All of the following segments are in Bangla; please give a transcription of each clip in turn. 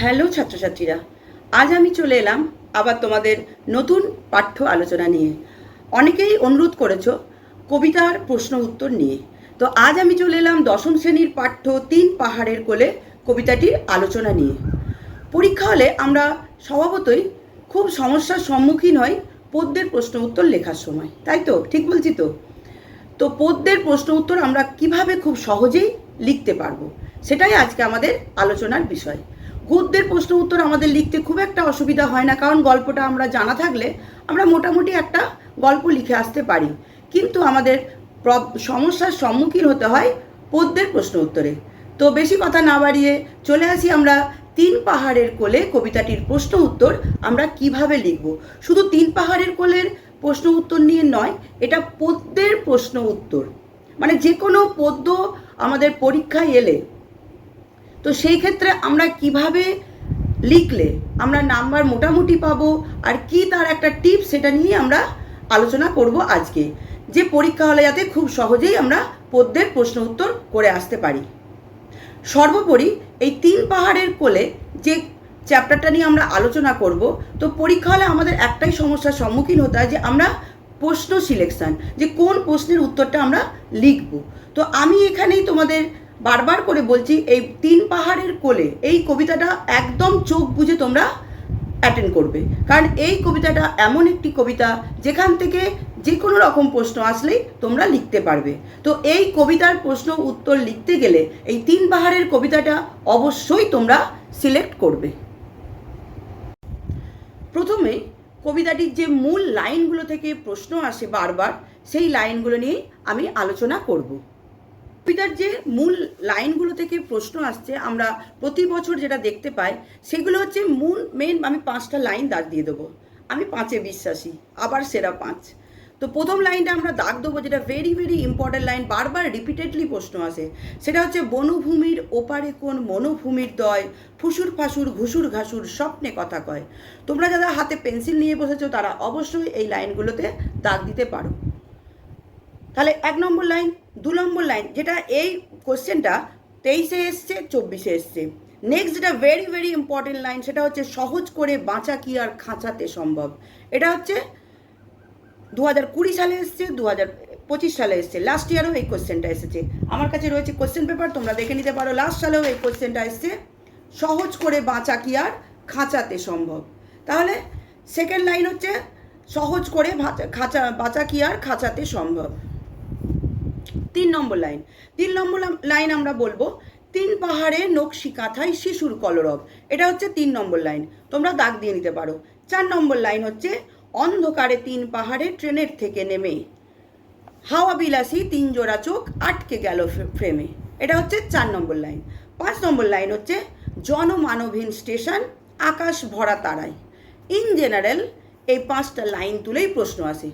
হ্যালো ছাত্রছাত্রীরা, আজ আমি চলে এলাম আবার তোমাদের নতুন পাঠ্য আলোচনা নিয়ে। অনেকেই অনুরোধ করেছ কবিতার প্রশ্ন উত্তর নিয়ে। তো আজ আমি চলে এলাম দশম শ্রেণির পাঠ্য তিন পাহাড়ের কোলে কবিতাটির আলোচনা নিয়ে। পরীক্ষা হলে আমরা স্বভাবতই খুব সমস্যার সম্মুখীন হই পদ্যের প্রশ্ন উত্তর লেখার সময়, তাই তো? ঠিক বলছি তো? তো পদ্যের প্রশ্ন উত্তর আমরা কীভাবে খুব সহজেই লিখতে পারব, সেটাই আজকে আমাদের আলোচনার বিষয়। গদ্যের প্রশ্ন উত্তর আমাদের লিখতে খুব একটা অসুবিধা হয় না, কারণ গল্পটা আমরা জানা থাকলে আমরা মোটামুটি একটা গল্প লিখে আসতে পারি। কিন্তু আমাদের সমস্যার সম্মুখীন হতে হয় পদ্যের প্রশ্ন উত্তরে। তো বেশি কথা না বাড়িয়ে চলে আসি আমরা তিন পাহাড়ের কোলে কবিতাটির প্রশ্ন উত্তর আমরা কীভাবে লিখব। শুধু তিন পাহাড়ের কোলের প্রশ্ন উত্তর নিয়ে নয়, এটা পদ্যের প্রশ্ন উত্তর। মানে যে কোনো পদ্য আমাদের পরীক্ষায় এলে তো সেই ক্ষেত্রে আমরা কীভাবে লিখলে আমরা নাম্বার মোটামুটি পাবো আর কি তার একটা টিপস সেটা নিয়ে আমরা আলোচনা করব আজকে, যে পরীক্ষা হলে যাতে খুব সহজেই আমরা পদ্যের প্রশ্ন উত্তর করে আসতে পারি। সর্বোপরি এই তিন পাহাড়ের কোলে যে চ্যাপ্টারটা নিয়ে আমরা আলোচনা করব, তো পরীক্ষা হলে আমাদের একটাই সমস্যার সম্মুখীন হতে হয় যে আমরা প্রশ্ন সিলেকশন যে কোন প্রশ্নের উত্তরটা আমরা লিখব। তো আমি এখানেই তোমাদের বারবার করে বলছি, এই তিন পাহাড়ের কোলে এই কবিতাটা একদম চোখ বুঝে তোমরা অ্যাটেন্ড করবে। কারণ এই কবিতাটা এমন একটি কবিতা যেখান থেকে যে কোনো রকম প্রশ্ন আসলেই তোমরা লিখতে পারবে। তো এই কবিতার প্রশ্ন উত্তর লিখতে গেলে এই তিন পাহাড়ের কবিতাটা অবশ্যই তোমরা সিলেক্ট করবে। প্রথমে কবিতাটির যে মূল লাইনগুলো থেকে প্রশ্ন আসে বারবার, সেই লাইনগুলো নিয়েই আমি আলোচনা করব। কবিতার যে মূল লাইনগুলো থেকে প্রশ্ন আসছে, আমরা প্রতি বছর যেটা দেখতে পাই, সেগুলো হচ্ছে মূল মেন আমি পাঁচটা লাইন দাগ দিয়ে দেবো। আমি পাঁচে বিশ্বাসী, আবার সেরা পাঁচ। তো প্রথম লাইনটা আমরা দাগ দেবো, যেটা ভেরি ভেরি ইম্পর্টেন্ট লাইন বারবার রিপিটেডলি প্রশ্ন আসে। সেটা হচ্ছে, বনভূমির ওপারে কোন মনোভূমির দয়, ফুসুর ফাসুর, ঘুসুর ঘাসুর স্বপ্নে কথা কয়। তোমরা যারা হাতে পেন্সিল নিয়ে বসেছো, তারা অবশ্যই এই লাইনগুলোতে দাগ দিতে পারো। তাহলে এক নম্বর লাইন, দু নম্বর লাইন, যেটা এই কোশ্চেনটা তেইশে এসছে, চব্বিশে এসছে। নেক্সট যেটা ভেরি ভেরি ইম্পর্টেন্ট লাইন সেটা হচ্ছে সহজ করে বাঁচা কি আর খাঁচাতে সম্ভব? এটা হচ্ছে দু হাজার কুড়ি সালে এসছে দু হাজার পঁচিশ সালে এসছে। লাস্ট ইয়ারও এই কোশ্চেনটা এসেছে। আমার কাছে রয়েছে কোশ্চেন পেপার তোমরা দেখে নিতে পারো। লাস্ট সালেও এই কোশ্চেনটা এসছে। সহজ করে বাঁচা কি আর খাঁচাতে সম্ভব? তাহলে সেকেন্ড লাইন হচ্ছে সহজ করে খাঁচা, বাঁচা কি আর খাঁচাতে সম্ভব? তিন নম্বর লাইন। তিন নম্বর লাইন আমরা বলব, তিন পাহাড়ে নকশি কাঁথায় শিশুর কলরব। এটা হচ্ছে তিন নম্বর লাইন। তোমরা দাগ দিয়ে নিতে পারো। চার নম্বর লাইন হচ্ছে, অন্ধকারে তিন পাহাড়ে ট্রেনের থেকে নেমে। হাওয়া বিলাসী তিন জোড়া চোখ আটকে গেল ফ্রেমে। এটা হচ্ছে চার নম্বর লাইন। পাঁচ নম্বর লাইন হচ্ছে, জনমানবহীন স্টেশন, আকাশ ভরা তারায়। ইন জেনারেল, এই পাঁচটা লাইন তুলেই প্রশ্ন আসে।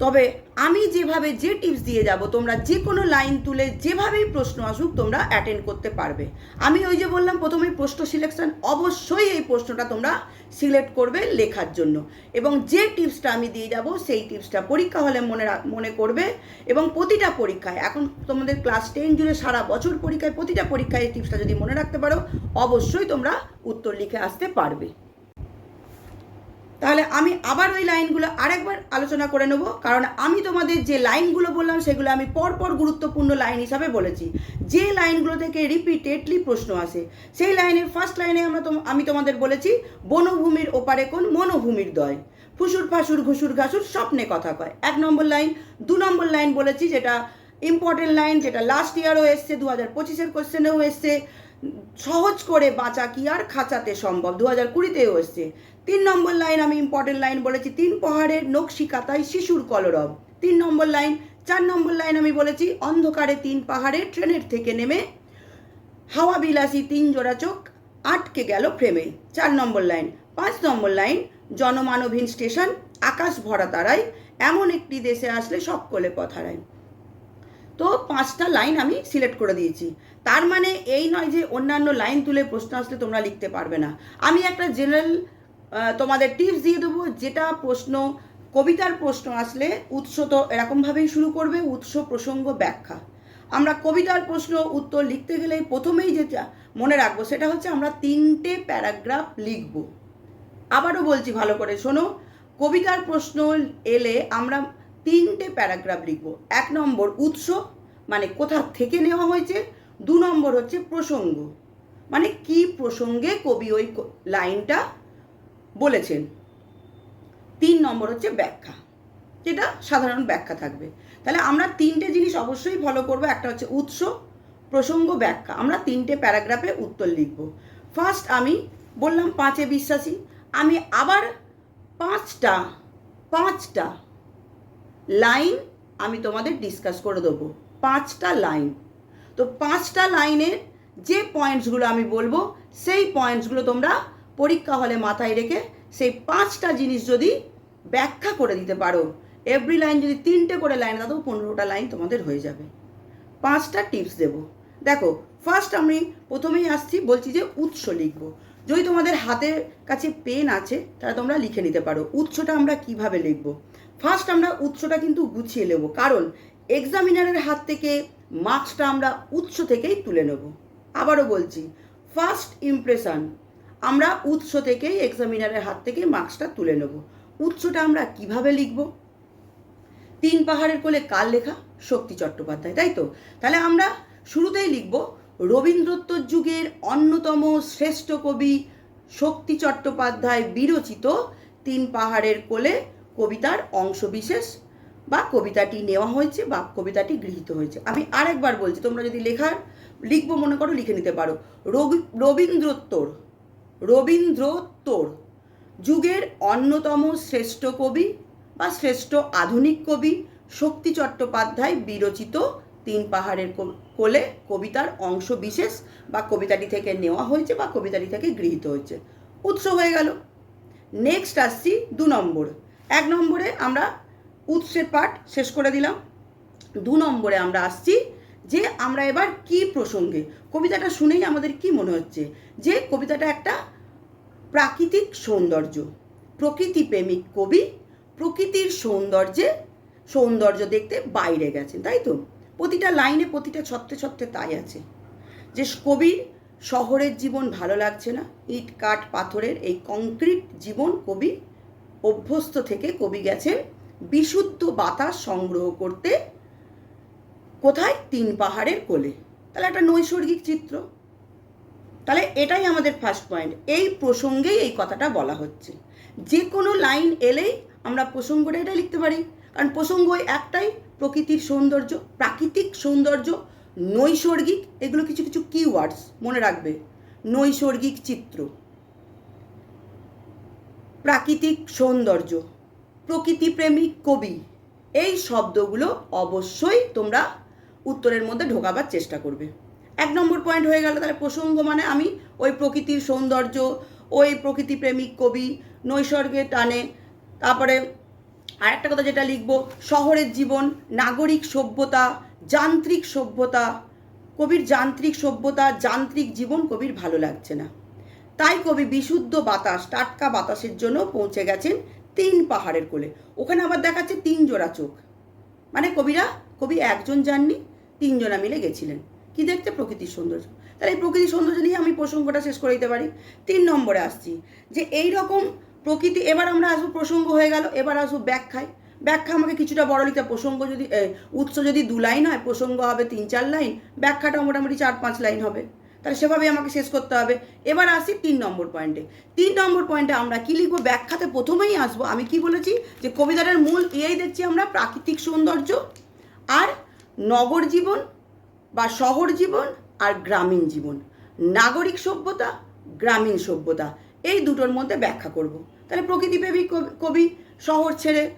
তবে আমি যেভাবে যে টিপস দিয়ে যাব, তোমরা যে কোনো লাইন তুলে যেভাবেই প্রশ্ন আসুক, তোমরা অ্যাটেন্ড করতে পারবে। আমি ওই যে বললাম, প্রথমে প্রশ্ন সিলেকশন অবশ্যই এই প্রশ্নটা তোমরা সিলেক্ট করবে লেখার জন্য। এবং যে টিপসটা আমি দিয়ে যাব, সেই টিপসটা পরীক্ষা হলে মনে মনে করবে। এবং প্রতিটা পরীক্ষায়, এখন তোমাদের ক্লাস টেন জুড়ে সারা বছর পরীক্ষায়, প্রতিটা পরীক্ষায় এই টিপসটা যদি মনে রাখতে পারো, অবশ্যই তোমরা উত্তর লিখে আসতে পারবে। তাহলে আমি আবার ওই লাইনগুলো আরেকবার আলোচনা করে নেব, কারণ আমি তোমাদের যে লাইনগুলো বললাম সেগুলো আমি পরপর গুরুত্বপূর্ণ লাইন হিসাবে বলেছি। যে লাইনগুলো থেকে রিপিটেডলি প্রশ্ন আসে, সেই লাইনের ফার্স্ট লাইনে আমরা আমি তোমাদের বলেছি, বনভূমির ওপারে কোন মনোভূমির দয়? ফুসুর ফাসুর ঘুসুর ঘাসুর স্বপ্নে কথা কয়। এক নম্বর লাইন, দু নম্বর লাইন বলেছি যেটা ইম্পর্টেন্ট লাইন যেটা লাস্ট ইয়ারও এসছে, দু হাজার পঁচিশের কোশ্চেনেও এসছে। সহজ করে বাঁচা কি আর খাঁচাতে সম্ভব? দু হাজার কুড়িতেও এসছে। তিন নম্বর লাইন আমি ইম্পর্টেন্ট লাইন বলেছি, তিন পাহাড়ের নকশি কাতায় শিশুর কলরব। তিন নম্বর লাইন, চার নম্বর লাইন আমি বলেছি, অন্ধকারে তিন পাহাড়ে ট্রেনের থেকে নেমে হাওয়া বিলাসী তিন জোড়া চোখ আটকে গেল ফ্রেমে চার নম্বর লাইন, পাঁচ নম্বর লাইন, জনমানবহীন স্টেশন, আকাশ ভরা তারায়, এমন একটি দেশে আসলে সকলে পথ হারায় তো পাঁচটা লাইন আমি সিলেক্ট করে দিয়েছি। তার মানে এই নয় যে অন্যান্য লাইন তুলে প্রশ্ন আসলে তোমরা লিখতে পারবে না। আমি একটা জেনারেল তোমাদের টিপস দিয়ে দেবো, যেটা প্রশ্ন, কবিতার প্রশ্ন আসলে উৎস তো এরকমভাবেই শুরু করবে, উৎস, প্রসঙ্গ, ব্যাখ্যা। আমরা কবিতার প্রশ্ন, উত্তর লিখতে গেলে প্রথমেই যেটা মনে রাখব সেটা হচ্ছে আমরা তিনটে প্যারাগ্রাফ লিখব। আবারও বলছি ভালো করে শোনো, কবিতার প্রশ্ন এলে আমরা তিনটে প্যারাগ্রাফ লিখব। এক নম্বর, উৎস মানে কোথা থেকে নেওয়া হয়েছে? দু নম্বর হচ্ছে প্রসঙ্গ। মানে কি প্রসঙ্গে কবি ওই লাইনটা বলেছেন? তিন নম্বর হচ্ছে ব্যাখ্যা। যেটা সাধারণ ব্যাখ্যা থাকবে। তাহলে আমরা তিনটে জিনিস অবশ্যই ফলো করব। একটা হচ্ছে উৎস, প্রসঙ্গ, ব্যাখ্যা। আমরা তিনটে প্যারাগ্রাফে উত্তর লিখব। ফার্স্ট আমি বললাম পাঁচে বিশ্বাসী। আমি আবার পাঁচটা পাঁচটা লাইন আমি তোমাদের ডিসকাস করে দেবো। পাঁচটা লাইন। তো পাঁচটা লাইনের যে পয়েন্টসগুলো আমি বলব, সেই পয়েন্টসগুলো তোমরা পরীক্ষা হলে মাথায় রেখে সেই পাঁচটা জিনিস যদি ব্যাখ্যা করে দিতে পারো এভরি লাইন যদি তিনটে করে লাইন দাও পনেরোটা লাইন তোমাদের হয়ে যাবে। পাঁচটা টিপস দেব। দেখো ফার্স্ট আমি প্রথমেই আসছি, বলছি যে উৎস লিখব। যদি তোমাদের হাতের কাছে পেন আছে, তাহলে তোমরা লিখে নিতে পারো। উৎসটা আমরা কীভাবে লিখব? ফার্স্ট আমরা উৎসটা কিন্তু গুছিয়ে নেব। কারণ এক্সামিনারের হাত থেকে মার্কসটা আমরা উৎস থেকেই তুলে নেব। আবারও বলছি ফার্স্ট ইমপ্রেশন আমরা উৎস থেকেই এক্সামিনারের হাত থেকে মার্কসটা তুলে নেব। উৎসটা আমরা কীভাবে লিখব? তিন পাহাড়ের কোলে কার লেখা? শক্তি চট্টোপাধ্যায়, তাই তো? তাহলে আমরা শুরুতেই লিখব রবীন্দ্রোত্তর যুগের অন্যতম শ্রেষ্ঠ কবি শক্তি চট্টোপাধ্যায় বিরচিত তিন পাহাড়ের কোলে কবিতার অংশবিশেষ বা কবিতাটি নেওয়া হয়েছে বা কবিতাটি গৃহীত হয়েছে। আমি আরেকবার বলছি, তোমরা যদি লেখার, লিখব মনে করো, লিখে নিতে পারো। রবি, রবীন্দ্রোত্তর রবীন্দ্রোত্তর যুগের অন্যতম শ্রেষ্ঠ কবি বা শ্রেষ্ঠ আধুনিক কবি শক্তি চট্টোপাধ্যায় বিরচিত তিন পাহাড়ের কোলে কবিতার অংশ বিশেষ বা কবিতাটি থেকে নেওয়া হয়েছে বা কবিতাটি থেকে গৃহীত হয়েছে। উৎস হয়ে গেল। নেক্সট আসছি দু নম্বর। এক নম্বরে আমরা উৎসের পাঠ শেষ করে দিলাম। দু নম্বরে আমরা আসছি যে আমরা এবার কি প্রসঙ্গে, কবিতাটা শুনেই আমাদের কি মনে হচ্ছে? যে কবিতাটা একটা প্রাকৃতিক সৌন্দর্য প্রকৃতি প্রেমিক কবি প্রকৃতির সৌন্দর্যে, সৌন্দর্য দেখতে বাইরে গেছেন, তাই তো? প্রতিটা লাইনে প্রতিটা ছত্রে ছত্রে তাই আছে। যে কবির শহরের জীবন ভালো লাগছে না, ইট, কাঠ, পাথরের এই কংক্রিট জীবন কবি অভ্যস্ত থেকে কবি গেছেন। বিশুদ্ধ বাতাস সংগ্রহ করতে কোথায়? তিন পাহাড়ের কোলে। তাহলে একটা নৈসর্গিক চিত্র। তাহলে এটাই আমাদের ফার্স্ট পয়েন্ট এই প্রসঙ্গেই এই কথাটা বলা হচ্ছে। যে কোনো লাইন এলেই আমরা প্রসঙ্গটা এটা লিখতে পারি। কারণ প্রসঙ্গ একটাই, প্রকৃতির সৌন্দর্য, প্রাকৃতিক সৌন্দর্য, নৈসর্গিক, এগুলো কিছু কিছু কিওয়ার্ডস মনে রাখবে। নৈসর্গিক চিত্র। প্রাকৃতিক সৌন্দর্য। প্রকৃতিপ্রেমিক কবি। এই শব্দগুলো অবশ্যই তোমরা উত্তরের মধ্যে ঢোকাবার চেষ্টা করবে। এক নম্বর পয়েন্ট হয়ে গেল তাহলে প্রসঙ্গ মানে আমি ওই প্রকৃতির সৌন্দর্য, ওই প্রকৃতিপ্রেমিক কবি নৈসর্গে টানে। তারপরে আরেকটা কথা যেটা লিখব, শহরের জীবন, নাগরিক সভ্যতা, যান্ত্রিক সভ্যতা। কবির যান্ত্রিক সভ্যতা, যান্ত্রিক জীবন কবির ভালো লাগছে না। তাই কবি বিশুদ্ধ বাতাস, টাটকা বাতাসের জন্য পৌঁছে গেছেন তিন পাহাড়ের কোলে। ওখানে আবার দেখাচ্ছে তিন জোড়া চোখ। মানে কবিরা, কবি একজন যাননি, তিনজনা মিলে গেছিলেন। কি দেখতে? প্রকৃতির সৌন্দর্য। তাহলে এই প্রকৃতির সৌন্দর্য নিয়ে আমি প্রসঙ্গটা শেষ করে দিতে পারি। তিন নম্বরে আসছি যে এই রকম প্রকৃতি, এবার আমরা আসব প্রসঙ্গ হয়ে গেল, এবার আসব ব্যাখ্যায়। ব্যাখ্যা আমাকে কিছুটা বড় লিখতে প্রসঙ্গ যদি উৎস যদি দু লাইন হয়, প্রসঙ্গ হবে তিন চার লাইন ব্যাখ্যাটা মোটামুটি চার পাঁচ লাইন হবে। তাহলে সেভাবে আমাকে শেষ করতে হবে। এবার আসি তিন নম্বর পয়েন্টে তিন নম্বর পয়েন্টে আমরা কি লিখব? ব্যাখ্যাতে প্রথমেই আসব। আমি কি বলেছি? যে কবিতাটার মূল এই দেখছি আমরা, প্রাকৃতিক সৌন্দর্য আর নগর জীবন বা শহর জীবন আর গ্রামীণ জীবন। নাগরিক সভ্যতা, গ্রামীণ সভ্যতা। এই দুটোর মধ্যে ব্যাখ্যা করব। তাহলে প্রকৃতিপ্রেমিক কবি- শহর ছেড়ে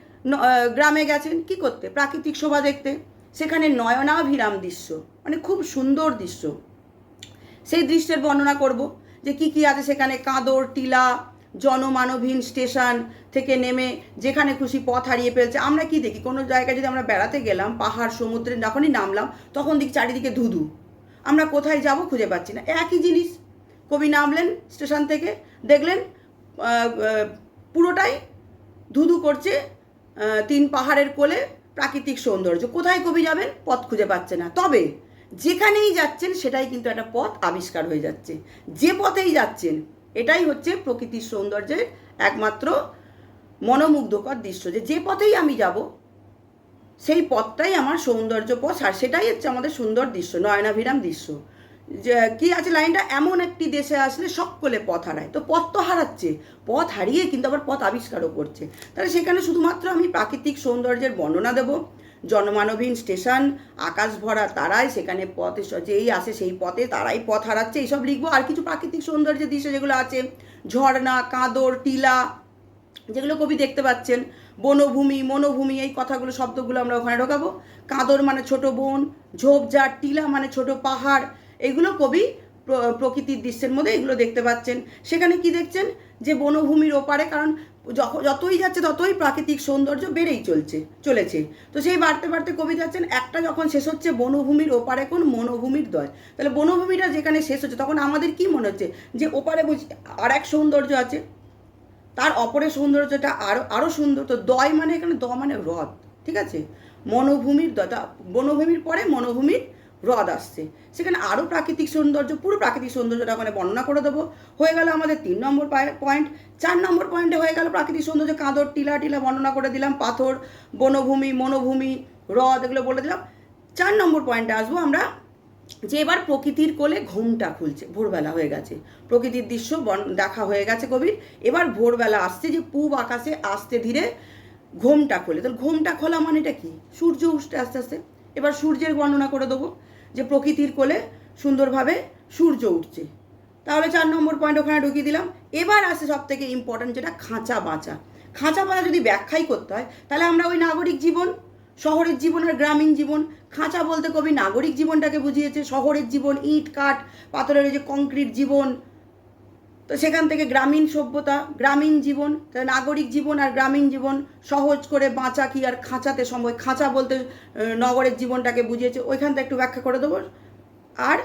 গ্রামে গেছেন, কি করতে? প্রাকৃতিক শোভা দেখতে। সেখানে নয়নাভিরাম দৃশ্য মানে খুব সুন্দর দৃশ্য। সেই দৃশ্যের বর্ণনা করব যে কি কি আছে সেখানে কাঁদর, টিলা, জনমানবহীন স্টেশন থেকে নেমে যেখানে খুশি পথ হারিয়ে ফেলছে। আমরা কি দেখি? কোনো জায়গায় যদি আমরা বেড়াতে গেলাম, পাহাড় সমুদ্রে যখনই নামলাম, তখন দেখি চারিদিকে ধুধু। আমরা কোথায় যাব খুঁজে পাচ্ছি না। একই জিনিস। কবি নামলেন স্টেশন থেকে, দেখলেন পুরোটাই ধুধু করছে তিন পাহাড়ের কোলে প্রাকৃতিক সৌন্দর্য। কোথায় কবি যাবেন? পথ খুঁজে পাচ্ছে না। তবে যেখানেই যাচ্ছেন, সেটাই কিন্তু একটা পথ আবিষ্কার হয়ে যাচ্ছে। যে পথেই যাচ্ছেন, এটাই হচ্ছে প্রকৃতির সৌন্দর্যের একমাত্র মনোমুগ্ধকর দৃশ্য। যে যে পথেই আমি যাব, সেই পথটাই আমার সৌন্দর্য পথ, আর সেটাই হচ্ছে আমাদের সুন্দর দৃশ্য, নয়নাভিরাম দৃশ্য। যে, কি আছে লাইনটা? এমন একটি দেশে আসলে সকলে পথ হারায়। তো পথ তো হারাচ্ছে, পথ হারিয়ে কিন্তু আবার পথ আবিষ্কারও করছে। তাহলে সেখানে শুধুমাত্র আমি প্রাকৃতিক সৌন্দর্যের বর্ণনা দেব জনমানবহীন স্টেশন, আকাশ ভরা তারাই সেখানে পথে যেই আসে সেই পথে তারাই পথ হারাচ্ছে। এইসব লিখব। আর কিছু প্রাকৃতিক সৌন্দর্যের দৃশ্য যেগুলো আছে, ঝর্ণা, কাঁদর, টিলা, যেগুলো কবি দেখতে পাচ্ছেন, বনভূমি, মনোভূমি, এই কথাগুলো, শব্দগুলো আমরা ওখানে ঢোকাবো। কাঁদর মানে ছোট বন, ঝোপঝাড়, টিলা মানে ছোট পাহাড়, এগুলো কবি প্রকৃতির দৃশ্যের মধ্যে এগুলো দেখতে পাচ্ছেন। সেখানে কি দেখছেন? যে বনভূমির ওপারে, কারণ যতই যাচ্ছে, ততই প্রাকৃতিক সৌন্দর্য বেড়েই চলছে, চলেছে। তো সেই বাড়তে বাড়তে কবি যাচ্ছেন একটা যখন শেষ হচ্ছে, বনভূমির ওপারে কোন মনোভূমির দয়। তাহলে বনভূমিটা যেখানে শেষ হচ্ছে, তখন আমাদের কি মনে হচ্ছে? যে ওপারে বুঝি আর এক সৌন্দর্য আছে, তার অপরের সৌন্দর্যটা আরও আরও সুন্দর। তো দয় মানে এখানে, দ মানে হ্রদ, ঠিক আছে? মনোভূমির দ তা বনভূমির পরে মনোভূমির হ্রদ আসছে। সেখানে আরও প্রাকৃতিক সৌন্দর্য, পুরো প্রাকৃতিক সৌন্দর্যটা ওখানে বর্ণনা করে দেবো। হয়ে গেল আমাদের তিন নম্বর পয়েন্ট চার নম্বর পয়েন্টে হয়ে গেল প্রাকৃতিক সৌন্দর্য, কাঁদর, টিলা টিলা বর্ণনা করে দিলাম, পাথর, বনভূমি, মনোভূমি, হ্রদ এগুলো বলে দিলাম। চার নম্বর পয়েন্টে আসব আমরা, যে এবার প্রকৃতির কোলে ঘুমটা খুলছে, ভোরবেলা হয়ে গেছে। প্রকৃতির দৃশ্য দেখা হয়ে গেছে কবির এবার ভোরবেলা আসছে যে পূব আকাশে আস্তে ধীরে ঘুমটা খোলে। তাহলে ঘুমটা খোলা মানেটা কি? সূর্য উঠতে আস্তে আস্তে। এবার সূর্যের বর্ণনা করে দেবো। যে প্রকৃতির কোলে সুন্দরভাবে সূর্য উঠছে। তাহলে চার নম্বর পয়েন্ট ওখানে ঢুকিয়ে দিলাম। এবার আসে সব থেকে ইম্পর্ট্যান্ট যেটা খাঁচা বাঁচা। খাঁচা বাঁচা যদি ব্যাখ্যাই করতে হয়, তাহলে আমরা ওই নাগরিক জীবন, শহরের জীবন আর গ্রামীণ জীবন, খাঁচা বলতে কবি নাগরিক জীবনটাকে বুঝিয়েছে। শহরের জীবন, ইট, কাঠ, পাথরের যে কংক্রিট জীবন তো সেখান থেকে গ্রামীণ সভ্যতা, গ্রামীণ জীবন নাগরিক জীবন আর গ্রামীণ জীবন সহজ করে বাঁচা কি আর খাঁচাতে সময় খাঁচা বলতে নগরের জীবনটাকে বুঝিয়েছে। ওইখানটা একটু ব্যাখ্যা করে দেবো। আর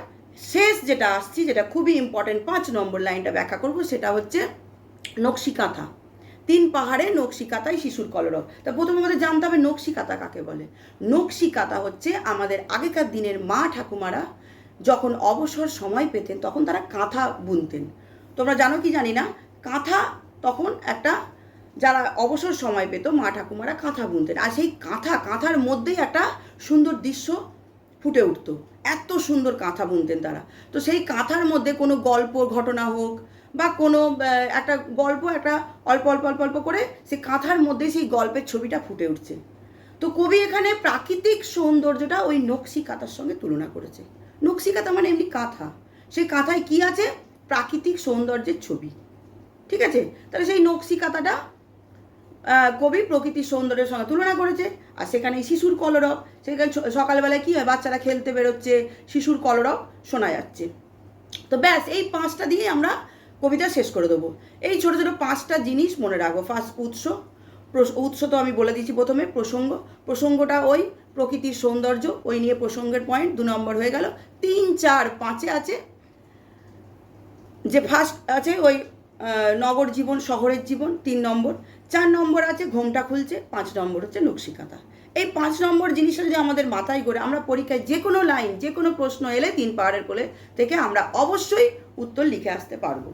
শেষ যেটা আসছি, যেটা খুবই ইম্পর্টেন্ট পাঁচ নম্বর লাইনটা ব্যাখ্যা করব, সেটা হচ্ছে নকশি কাঁথা তিন পাহাড়ে নকশি শিশুর কলরব। তা প্রথমে আমাদের জানতে হবে নকশি কাঁথা কাকে বলে? নকশি কাঁথা হচ্ছে আমাদের আগেকার দিনের মা ঠাকুমারা যখন অবসর সময় পেতেন, তখন তারা কাঁথা বুনতেন। তোমরা জানো কি জানি না? কাঁথা তখন একটা যারা অবসর সময় পেত, মা ঠাকুমারা কাঁথা বুনতেন। আর সেই কাঁথা, কাঁথার মধ্যেই একটা সুন্দর দৃশ্য ফুটে উঠতো। এত সুন্দর কাঁথা বুনতেন তারা। তো সেই কাঁথার মধ্যে কোনো গল্প, ঘটনা হোক বা কোনো একটা গল্প, একটা অল্প অল্প অল্প অল্প করে সেই কাঁথার মধ্যে সেই গল্পের ছবিটা ফুটে উঠছে। তো কবি এখানে প্রাকৃতিক সৌন্দর্যটা ওই নকশি কাঁথার সঙ্গে তুলনা করেছে। নকশি কাঁথা মানে এমনি কাঁথা। সেই কাঁথায় কি আছে? প্রাকৃতিক সৌন্দর্যের ছবি। ঠিক আছে? তাহলে সেই নকশি কাতাটা কবি প্রকৃতির সৌন্দর্যের সঙ্গে তুলনা করেছে। আর সেখানে শিশুর কলরব। সেখানে সকালবেলায় কী হয়? বাচ্চারা খেলতে বেরোচ্ছে, শিশুর কলরব শোনা যাচ্ছে। তো ব্যাস, এই পাঁচটা দিয়ে আমরা কবিতা শেষ করে দেবো। এই ছোটো ছোটো পাঁচটা জিনিস মনে রাখব ফার্স্ট উৎস উৎস তো আমি বলে দিয়েছি প্রথমে, প্রসঙ্গ। প্রসঙ্গটা ওই প্রকৃতির সৌন্দর্য, ওই নিয়ে প্রসঙ্গের পয়েন্ট দু নম্বর হয়ে গেল। তিন, চার, পাঁচে আছে। যে ফার্স্ট আছে ওই নগর জীবন, শহরের জীবন, তিন নম্বর। চার নম্বর আছে ঘোমটা খুলছে, পাঁচ নম্বর হচ্ছে নকশিকাতা এই পাঁচ নম্বর জিনিসটা যদি আমাদের মাথায় করে আমরা পরীক্ষায় যে কোনো লাইন যে কোনো প্রশ্ন এলে তিন পাহাড়ের কোলে থেকে আমরা অবশ্যই উত্তর লিখে আসতে পারব।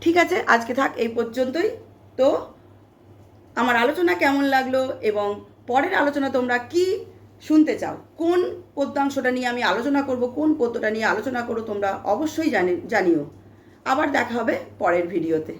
ঠিক আছে, আজকে থাক এই পর্যন্তই। তো, আমার আলোচনা কেমন লাগল এবং পরের আলোচনা তোমরা কি শুনতে চাও। কোন পদ্যাংশটা নিয়ে আমি আলোচনা করব, কোন পদ্যটা নিয়ে আলোচনা করো তোমরা অবশ্যই জানি জানিও। আবার দেখা হবে পরের ভিডিওতে।